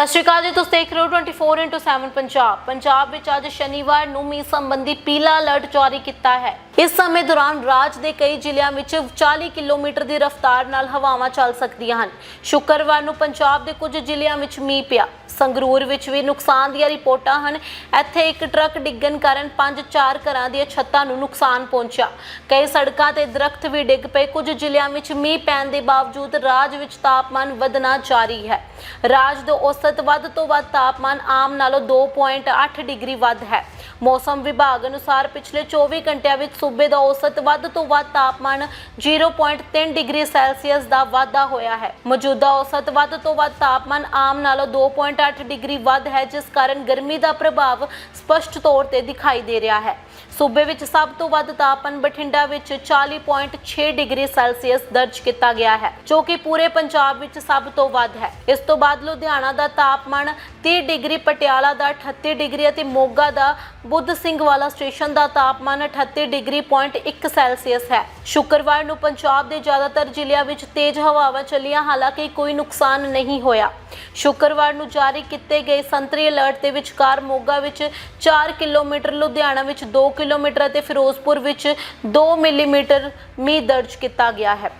ਸਤਿ ਸ਼੍ਰੀ ਅਕਾਲ ਜੀ, ਤੁਸੀਂ ਦੇਖ ਰਹੇ ਹੋ 24x7 ਪੰਜਾਬ। ਪੰਜਾਬ ਵਿੱਚ ਅੱਜ ਸ਼ਨੀਵਾਰ ਨੂੰ ਮੀਂਹ ਸੰਬੰਧੀ ਪੀਲਾ ਅਲਰਟ ਜਾਰੀ ਕੀਤਾ ਹੈ। ਇਸ ਸਮੇਂ ਦੌਰਾਨ ਰਾਜ ਦੇ ਕਈ ਜ਼ਿਲ੍ਹਿਆਂ ਵਿੱਚ 40 ਕਿਲੋਮੀਟਰ ਦੀ ਰਫ਼ਤਾਰ ਨਾਲ ਹਵਾਵਾਂ ਚੱਲ ਸਕਦੀਆਂ ਹਨ। ਸ਼ੁੱਕਰਵਾਰ ਨੂੰ ਪੰਜਾਬ ਦੇ ਕੁਝ ਜ਼ਿਲ੍ਹਿਆਂ ਵਿੱਚ ਮੀਂਹ ਪਿਆ। ਸੰਗਰੂਰ ਵਿੱਚ ਵੀ ਨੁਕਸਾਨ ਦੀਆਂ ਰਿਪੋਰਟਾਂ ਹਨ। ਇੱਥੇ ਇੱਕ ਟਰੱਕ ਡਿੱਗਣ ਕਾਰਨ ਪੰਜ ਚਾਰ ਘਰਾਂ ਦੀਆਂ ਛੱਤਾਂ ਨੂੰ ਨੁਕਸਾਨ ਪਹੁੰਚਿਆ। ਕਈ ਸੜਕਾਂ ਤੇ ਦਰਖਤ ਵੀ ਡਿੱਗ ਪਏ। ਕੁਝ ਜ਼ਿਲ੍ਹਿਆਂ ਵਿੱਚ ਮੀਂਹ ਪੈਣ ਦੇ ਬਾਵਜੂਦ ਰਾਜ ਵਿੱਚ ਤਾਪਮਾਨ ਵਧਣਾ ਜਾਰੀ ਹੈ। ਰਾਜ ਦਾ ਔਸਤ ਵੱਧ ਤੋਂ ਵੱਧ ਤਾਪਮਾਨ ਆਮ ਨਾਲੋਂ 2.8 ਡਿਗਰੀ ਵੱਧ ਹੈ। ਮੌਸਮ ਵਿਭਾਗ ਅਨੁਸਾਰ ਪਿਛਲੇ 24 ਘੰਟਿਆਂ ਵਿੱਚ ਸੂਬੇ ਦਾ ਔਸਤ ਵੱਧ ਤੋਂ ਵੱਧ ਤਾਪਮਾਨ 0.3 ਡਿਗਰੀ ਸੈਲਸੀਅਸ ਦਾ ਵਾਧਾ ਹੋਇਆ ਹੈ। ਮੌਜੂਦਾ ਔਸਤ ਵੱਧ ਤੋਂ ਵੱਧ ਤਾਪਮਾਨ ਆਮ ਨਾਲੋਂ 2.8 ਡਿਗਰੀ ਵੱਧ ਹੈ, ਜਿਸ ਕਾਰਨ ਗਰਮੀ ਦਾ ਪ੍ਰਭਾਵ ਸਪਸ਼ਟ ਤੌਰ ਤੇ ਦਿਖਾਈ ਦੇ ਰਿਹਾ ਹੈ। ਸੂਬੇ ਵਿੱਚ ਸਭ ਤੋਂ ਵੱਧ ਤਾਪਮਾਨ ਬਠਿੰਡਾ ਵਿੱਚ 40.6 ਡਿਗਰੀ ਸੈਲਸੀਅਸ ਦਰਜ ਕੀਤਾ ਗਿਆ ਹੈ, ਜੋ ਕਿ ਪੂਰੇ ਪੰਜਾਬ ਵਿੱਚ ਸਭ ਤੋਂ ਵੱਧ ਹੈ। ਇਸ ਤੋਂ ਬਾਅਦ ਲੁਧਿਆਣਾ ਦਾ ਤਾਪਮਾਨ 30 ਡਿਗਰੀ, ਪਟਿਆਲਾ ਦਾ 38 ਡਿਗਰੀ ਅਤੇ ਮੋਗਾ ਦਾ ਬੁੱਧ ਸਿੰਘ ਵਾਲਾ ਸਟੇਸ਼ਨ ਦਾ ਤਾਪਮਾਨ 38 ਡਿਗਰੀ ਪੁਆਇੰਟ 1 ਸੈਲਸੀਅਸ ਹੈ। ਸ਼ੁੱਕਰਵਾਰ ਨੂੰ ਪੰਜਾਬ ਦੇ ਜ਼ਿਆਦਾਤਰ ਜ਼ਿਲ੍ਹਿਆਂ ਵਿੱਚ ਤੇਜ਼ ਹਵਾਵਾਂ ਚੱਲੀਆਂ, ਹਾਲਾਂਕਿ ਕੋਈ ਨੁਕਸਾਨ ਨਹੀਂ ਹੋਇਆ। ਸ਼ੁੱਕਰਵਾਰ ਨੂੰ ਜਾਰੀ ਕੀਤੇ ਗਏ ਸੰਤਰੀ ਅਲਰਟ ਦੇ ਵਿਚਕਾਰ ਮੋਗਾ ਵਿੱਚ 4 ਕਿਲੋਮੀਟਰ, ਲੁਧਿਆਣਾ ਵਿੱਚ 2 ਕਿਲੋਮੀਟਰ ਅਤੇ ਫਿਰੋਜ਼ਪੁਰ ਵਿੱਚ 2 ਮਿਲੀਮੀਟਰ ਮੀਂਹ ਦਰਜ ਕੀਤਾ ਗਿਆ ਹੈ।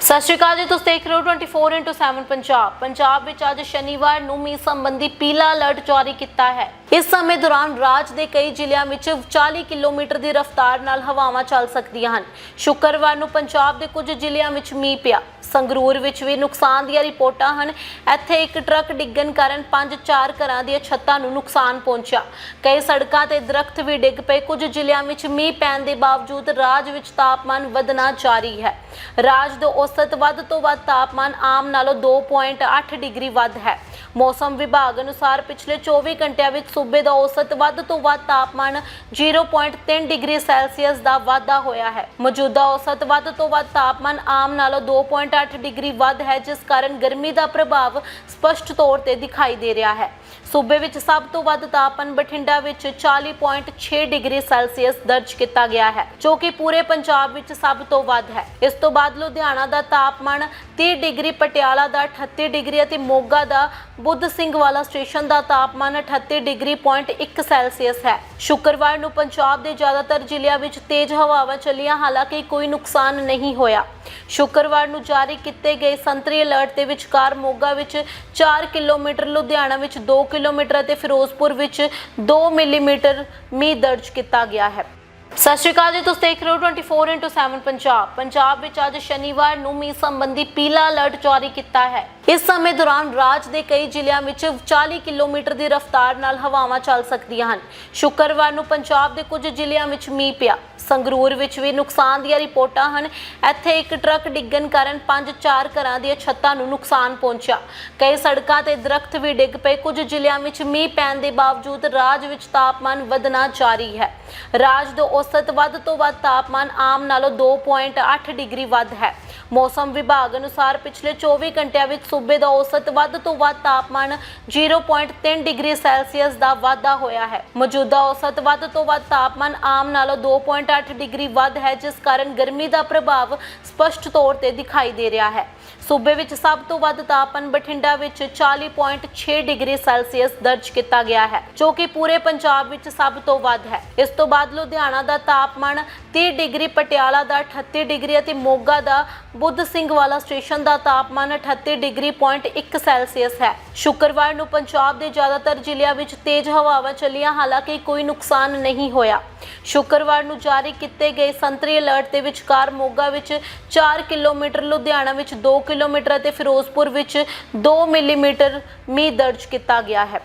ਸਤਿ ਸ਼੍ਰੀ ਅਕਾਲ ਜੀ, ਤੁਸੀਂ ਦੇਖ ਰਹੇ ਹੋ 24x7 ਪੰਜਾਬ। ਪੰਜਾਬ ਵਿੱਚ ਅੱਜ ਸ਼ਨੀਵਾਰ ਨੂੰ ਮੀਂਹ ਸੰਬੰਧੀ ਪੀਲਾ ਅਲਰਟ ਜਾਰੀ ਕੀਤਾ ਹੈ। ਇਸ ਸਮੇਂ ਦੌਰਾਨ ਰਾਜ ਦੇ ਕਈ ਜ਼ਿਲ੍ਹਿਆਂ ਵਿੱਚ 40 ਕਿਲੋਮੀਟਰ ਦੀ ਰਫ਼ਤਾਰ ਨਾਲ ਹਵਾਵਾਂ ਚੱਲ ਸਕਦੀਆਂ ਹਨ। ਸ਼ੁੱਕਰਵਾਰ ਨੂੰ ਪੰਜਾਬ ਦੇ ਕੁਝ ਜ਼ਿਲ੍ਹਿਆਂ ਵਿੱਚ ਮੀਂਹ ਪਿਆ। ਸੰਗਰੂਰ ਵਿੱਚ ਵੀ ਨੁਕਸਾਨ ਦੀਆਂ ਰਿਪੋਰਟਾਂ ਹਨ। ਇੱਥੇ ਇੱਕ ਟਰੱਕ ਡਿੱਗਣ ਕਾਰਨ ਪੰਜ ਚਾਰ ਘਰਾਂ ਦੀਆਂ ਛੱਤਾਂ ਨੂੰ ਨੁਕਸਾਨ ਪਹੁੰਚਿਆ। ਕਈ ਸੜਕਾਂ ਤੇ ਦਰਖਤ ਵੀ ਡਿੱਗ ਪਏ। ਕੁਝ ਜ਼ਿਲ੍ਹਿਆਂ ਵਿੱਚ ਮੀਂਹ ਪੈਣ ਦੇ ਬਾਵਜੂਦ ਰਾਜ ਵਿੱਚ ਤਾਪਮਾਨ ਵਧਣਾ ਜਾਰੀ ਹੈ। ਰਾਜ ਦਾ ਔਸਤ ਵੱਧ ਤੋਂ ਵੱਧ ਤਾਪਮਾਨ ਆਮ ਨਾਲੋਂ 2.8 ਡਿਗਰੀ ਵੱਧ ਹੈ। ਮੌਸਮ ਵਿਭਾਗ ਅਨੁਸਾਰ ਪਿਛਲੇ 24 ਘੰਟਿਆਂ ਵਿੱਚ ਸੂਬੇ ਦਾ ਔਸਤ ਵੱਧ ਤੋਂ ਵੱਧ ਤਾਪਮਾਨ 0.3 ਡਿਗਰੀ ਸੈਲਸੀਅਸ ਦਾ ਵਾਧਾ ਹੋਇਆ ਹੈ। ਮੌਜੂਦਾ ਔਸਤ ਵੱਧ ਤੋਂ ਵੱਧ ਤਾਪਮਾਨ ਆਮ ਨਾਲੋਂ 2.8 ਡਿਗਰੀ ਵੱਧ ਹੈ, ਜਿਸ ਕਾਰਨ ਗਰਮੀ ਦਾ ਪ੍ਰਭਾਵ ਸਪਸ਼ਟ ਤੌਰ ਤੇ ਦਿਖਾਈ ਦੇ ਰਿਹਾ ਹੈ। ਸੂਬੇ ਵਿੱਚ ਸਭ ਤੋਂ ਵੱਧ ਤਾਪਮਾਨ ਬਠਿੰਡਾ ਵਿੱਚ 40.6 ਡਿਗਰੀ ਸੈਲਸੀਅਸ ਦਰਜ ਕੀਤਾ ਗਿਆ ਹੈ, ਜੋ ਕਿ ਪੂਰੇ ਪੰਜਾਬ ਵਿੱਚ ਸਭ ਤੋਂ ਵੱਧ ਹੈ। ਇਸ ਤੋਂ ਬਾਅਦ ਲੁਧਿਆਣਾ ਦਾ ਤਾਪਮਾਨ 30 ਡਿਗਰੀ, ਪਟਿਆਲਾ ਦਾ 38 ਡਿਗਰੀ ਅਤੇ ਮੋਗਾ ਦਾ ਬੁੱਧ ਸਿੰਘ ਵਾਲਾ ਸਟੇਸ਼ਨ ਦਾ ਤਾਪਮਾਨ 38 ਡਿਗਰੀ ਪੁਆਇੰਟ 1 ਸੈਲਸੀਅਸ ਹੈ। ਸ਼ੁੱਕਰਵਾਰ ਨੂੰ ਪੰਜਾਬ ਦੇ ਜ਼ਿਆਦਾਤਰ ਜ਼ਿਲ੍ਹਿਆਂ ਵਿੱਚ ਤੇਜ਼ ਹਵਾਵਾਂ ਚੱਲੀਆਂ, ਹਾਲਾਂਕਿ ਕੋਈ ਨੁਕਸਾਨ ਨਹੀਂ ਹੋਇਆ। ਸ਼ੁੱਕਰਵਾਰ ਨੂੰ ਜਾਰੀ ਕੀਤੇ ਗਏ ਸੰਤਰੀ ਅਲਰਟ ਦੇ ਵਿਚਕਾਰ ਮੋਗਾ ਵਿੱਚ 4 ਕਿਲੋਮੀਟਰ, ਲੁਧਿਆਣਾ ਵਿੱਚ 2 ਕਿਲੋਮੀਟਰ ਅਤੇ ਫਿਰੋਜ਼ਪੁਰ ਵਿੱਚ 2 ਮਿਲੀਮੀਟਰ ਮੀਂਹ ਦਰਜ ਕੀਤਾ ਗਿਆ ਹੈ। ਸਤਿ ਸ਼੍ਰੀ ਅਕਾਲ ਜੀ, ਤੁਸੀਂ ਦੇਖ ਰਹੇ ਹੋ 24x7 ਪੰਜਾਬ। ਪੰਜਾਬ ਵਿੱਚ ਅੱਜ ਸ਼ਨੀਵਾਰ ਨੂੰ ਮੀਂਹ ਸੰਬੰਧੀ ਪੀਲਾ ਅਲਰਟ ਜਾਰੀ ਕੀਤਾ ਹੈ। ਇਸ ਸਮੇਂ ਦੌਰਾਨ ਰਾਜ ਦੇ ਕਈ ਜ਼ਿਲ੍ਹਿਆਂ ਵਿੱਚ 40 ਕਿਲੋਮੀਟਰ ਦੀ ਰਫ਼ਤਾਰ ਨਾਲ ਹਵਾਵਾਂ ਚੱਲ ਸਕਦੀਆਂ ਹਨ। ਸ਼ੁੱਕਰਵਾਰ ਨੂੰ ਪੰਜਾਬ ਦੇ ਕੁਝ ਜ਼ਿਲ੍ਹਿਆਂ ਵਿੱਚ ਮੀਂਹ ਪਿਆ। ਸੰਗਰੂਰ ਵਿੱਚ ਵੀ ਨੁਕਸਾਨ ਦੀਆਂ ਰਿਪੋਰਟਾਂ ਹਨ। ਇੱਥੇ ਇੱਕ ਟਰੱਕ ਡਿੱਗਣ ਕਾਰਨ ਪੰਜ ਚਾਰ ਘਰਾਂ ਦੀਆਂ ਛੱਤਾਂ ਨੂੰ ਨੁਕਸਾਨ ਪਹੁੰਚਿਆ। ਕਈ ਸੜਕਾਂ ਤੇ ਦਰਖਤ ਵੀ ਡਿੱਗ ਪਏ। ਕੁਝ ਜ਼ਿਲ੍ਹਿਆਂ ਵਿੱਚ ਮੀਂਹ ਪੈਣ ਦੇ ਬਾਵਜੂਦ ਰਾਜ ਵਿੱਚ ਤਾਪਮਾਨ ਵਧਣਾ ਜਾਰੀ ਹੈ। ਰਾਜ ਦਾ ਔਸਤ ਵੱਧ ਤੋਂ ਵੱਧ ਤਾਪਮਾਨ ਆਮ ਨਾਲੋਂ 2.8 ਡਿਗਰੀ ਵੱਧ ਹੈ। ਮੌਸਮ ਵਿਭਾਗ ਅਨੁਸਾਰ ਪਿਛਲੇ 24 ਘੰਟਿਆਂ ਵਿੱਚ ਸੂਬੇ ਦਾ ਔਸਤ ਵੱਧ ਤੋਂ ਵੱਧ ਤਾਪਮਾਨ 0.3 ਡਿਗਰੀ ਸੈਲਸੀਅਸ ਦਾ ਵਾਧਾ ਹੋਇਆ ਹੈ। ਮੌਜੂਦਾ ਔਸਤ ਵੱਧ ਤੋਂ ਵੱਧ ਤਾਪਮਾਨ ਆਮ ਨਾਲੋਂ 2.8 ਡਿਗਰੀ ਵੱਧ ਹੈ, ਜਿਸ ਕਾਰਨ ਗਰਮੀ ਦਾ ਪ੍ਰਭਾਵ ਸਪਸ਼ਟ ਤੌਰ ਤੇ ਦਿਖਾਈ ਦੇ ਰਿਹਾ ਹੈ। ਸੂਬੇ ਵਿੱਚ ਸਭ ਤੋਂ ਵੱਧ ਤਾਪਮਾਨ ਬਠਿੰਡਾ ਵਿੱਚ 40.6 ਡਿਗਰੀ ਸੈਲਸੀਅਸ ਦਰਜ ਕੀਤਾ ਗਿਆ ਹੈ, ਜੋ ਕਿ ਪੂਰੇ ਪੰਜਾਬ ਵਿੱਚ ਸਭ ਤੋਂ ਵੱਧ ਹੈ। ਇਸ ਤੋਂ ਬਾਅਦ ਲੁਧਿਆਣਾ ਦਾ ਤਾਪਮਾਨ 30 ਡਿਗਰੀ, ਪਟਿਆਲਾ ਦਾ 38 ਡਿਗਰੀ ਅਤੇ ਮੋਗਾ ਦਾ ਬੁੱਧ ਸਿੰਘ ਵਾਲਾ ਸਟੇਸ਼ਨ ਦਾ ਤਾਪਮਾਨ 38 ਡਿਗਰੀ ਪੁਆਇੰਟ 1 ਸੈਲਸੀਅਸ ਹੈ। ਸ਼ੁੱਕਰਵਾਰ ਨੂੰ ਪੰਜਾਬ ਦੇ ਜ਼ਿਆਦਾਤਰ ਜ਼ਿਲ੍ਹਿਆਂ ਵਿੱਚ ਤੇਜ਼ ਹਵਾਵਾਂ ਚੱਲੀਆਂ, ਹਾਲਾਂਕਿ ਕੋਈ ਨੁਕਸਾਨ ਨਹੀਂ ਹੋਇਆ। ਸ਼ੁੱਕਰਵਾਰ ਨੂੰ ਜਾਰੀ ਕੀਤੇ ਗਏ ਸੰਤਰੀ ਅਲਰਟ ਦੇ ਵਿਚਕਾਰ ਮੋਗਾ ਵਿੱਚ 4 ਕਿਲੋਮੀਟਰ, ਲੁਧਿਆਣਾ ਵਿੱਚ 2 ਕਿਲੋਮੀਟਰ ਅਤੇ ਫਿਰੋਜ਼ਪੁਰ ਵਿੱਚ 2 ਮਿਲੀਮੀਟਰ ਮੀਂਹ ਦਰਜ ਕੀਤਾ ਗਿਆ ਹੈ।